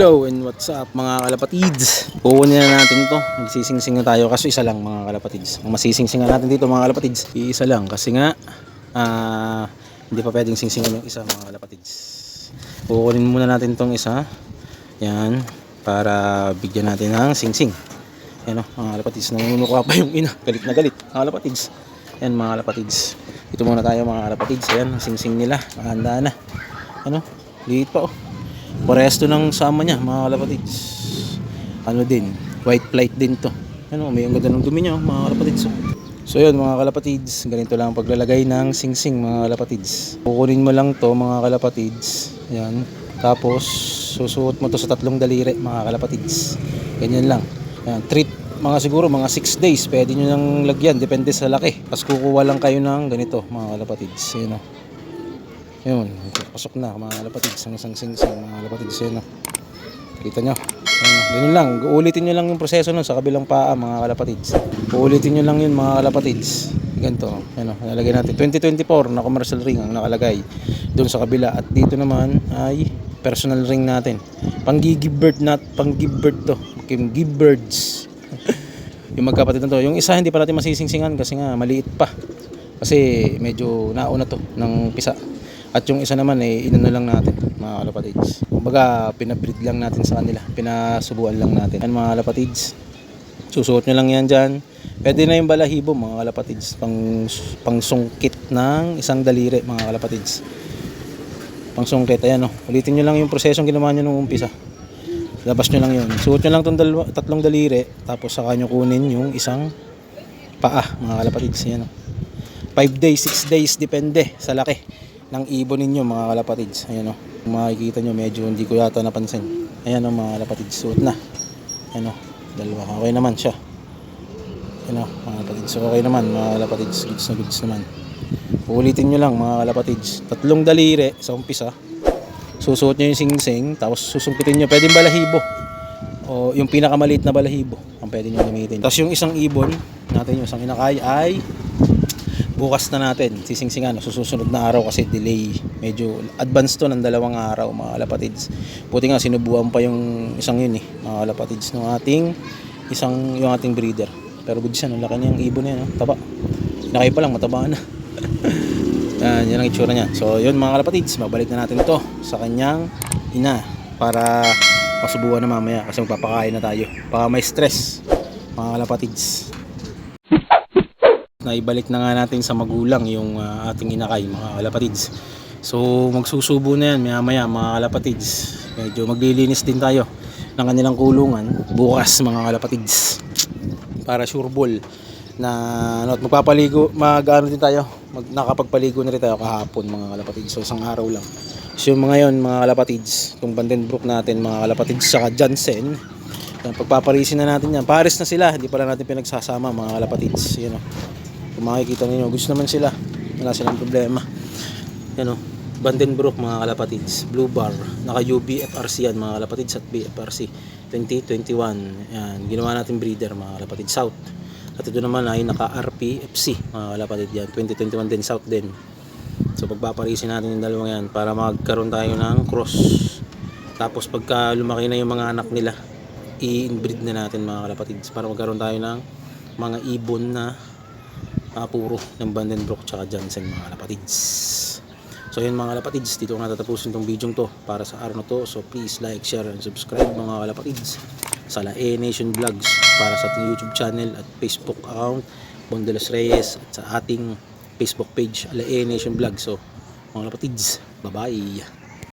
Hello and what's up mga kalapatids? Kukunin na natin to. Magsisingsing na tayo. Kasi isa lang mga kalapatids. Ang masisingsingan natin dito mga kalapatids Isa lang. Kasi nga ah, Hindi pa pwedeng singsingan yung isa mga kalapatids. Kukunin muna natin tong isa. Yan Para bigyan natin ng singsing. Yan o mga kalapatids. Nangunukha pa yung ina. Galit na galit mga kalapatids. Yan mga kalapatids. Ito muna tayo mga kalapatids. Yan singsing nila. Mahanda na. Ano? Liit pa oh Parehas to ng sama niya, mga kalapatids. Ano din, white plate din to. Ano, may ang ganda ng dumi niya, mga kalapatids. So yun, mga kalapatids, ganito lang ang paglalagay ng singsing, mga kalapatids. Kukunin mo lang to, mga kalapatids. Yan. Tapos, susuot mo to sa tatlong daliri, mga kalapatids. Ganyan lang. Yan, treat mga siguro mga 6 days pwede nyo nang lagyan depende sa laki tapos kukuha lang kayo ng ganito mga kalapatids yun o yun, pasok na mga kalapatids, sang sang sing sing mga kalapatids yun. No? Kita nyo. Ayun, ganun lang, uulitin nyo lang yung proseso nun sa kabilang paa mga kalapatids. Uulitin nyo lang yun mga kalapatids. Ganito, ano, nalagay natin. 2024 na commercial ring ang nakalagay doon sa kabila. At dito naman ay personal ring natin. Pang give birth na, pang give birth to. Kim give birds. yung magkapatid na to. Yung isa hindi pa natin masisingsingan kasi nga maliit pa. Kasi medyo nauna to ng pisa. At yung isa naman ay inano lang natin mga kalapatids. Kumbaga pinabreed lang natin sa kanila. Pinasubuan lang natin. Yan mga kalapatids. Susuot nyo lang yan dyan. Pwede na yung balahibo mga kalapatids. Pang, pang sungkit ng isang daliri mga kalapatids. Pang sungkit. Ayan o. Ulitin nyo lang yung prosesong ginawa nyo nung umpisa. Labas nyo lang yun. Suot nyo lang tong dalawa, tatlong daliri. Tapos saka nyo kunin yung isang paa mga kalapatids. Ayan o. 5 days, 6 days. Depende sa laki ng ibon ninyo mga kalapatids. Ayan o. Kung makikita nyo medyo hindi ko yata napansin. Ayan o mga kalapatids. Suot na. Ayan o. Dalawa. Okay naman siya. Ayan o mga kalapatids. Okay naman mga kalapatids. Goods na goods naman. Ulitin nyo lang mga kalapatids. Tatlong daliri sa umpisa. Susuot nyo yung sing-sing. Tapos susungkitin nyo. Pwedeng balahibo. O yung pinakamaliit na balahibo. Ang pwede nyo gamitin. Tapos yung isang ibon natin yung isang inakay ay bukas na natin sisingsingan sa susunod na araw kasi delay. Medyo advance to ng dalawang araw mga kalapatids buti nga sinubuan pa yung isang yun eh mga kalapatids ng ating isang yung ating breeder. Pero good siya no? Laki niyang ibon na no? taba. Nakay pa lang mataba na. Yan, yan ang itsura niya. So yun mga kalapatids babalik na natin to sa kanyang ina para masubuan na mamaya kasi magpapakain na tayo. Para may stress mga kalapatids na ibalik na nga natin sa magulang yung ah, ating inakay mga kalapatids. So magsusubo na yan maya maya mga kalapatids. Medyo maglilinis din tayo ng kanilang kulungan bukas mga kalapatids. Para sure ball na ano, at magpapaligo mag ano din tayo mag, nakapagpaligo na rin tayo kahapon mga kalapatids. So isang araw lang. So yung mga yon mga kalapatids itong Vandenbroek natin mga kalapatids saka Jansen pagpaparisin na natin yan. Pares na sila hindi pala natin pinagsasama mga kalapatids yun o kung makikita ninyo gusto naman sila. Wala silang problema. Yan o. Vandenbroek mga kalapatids. Blue Bar. Naka UB FRC yan mga kalapatids at BFRC 2021 yan. Ginawa natin breeder mga kalapatids. South. At ito naman ay naka RPFC mga kalapatid yan. 2021 din South din. So pagpaparisin natin yung dalawang yan para magkaroon tayo ng cross. Tapos pagka lumaki na yung mga anak nila i-inbreed na natin mga kalapatids para magkaroon tayo ng mga ibon na uh, puro ng Vandenbroek tsaka Jansen mga kalapatids so yun mga kalapatids dito ko natatapusin tong video to para sa araw na to. So please like, share, and subscribe mga kalapatids sa La E Nation Vlogs para sa ating YouTube channel at Facebook account Bondelos Reyes at sa ating Facebook page La E Nation Vlogs. So mga kalapatids bye bye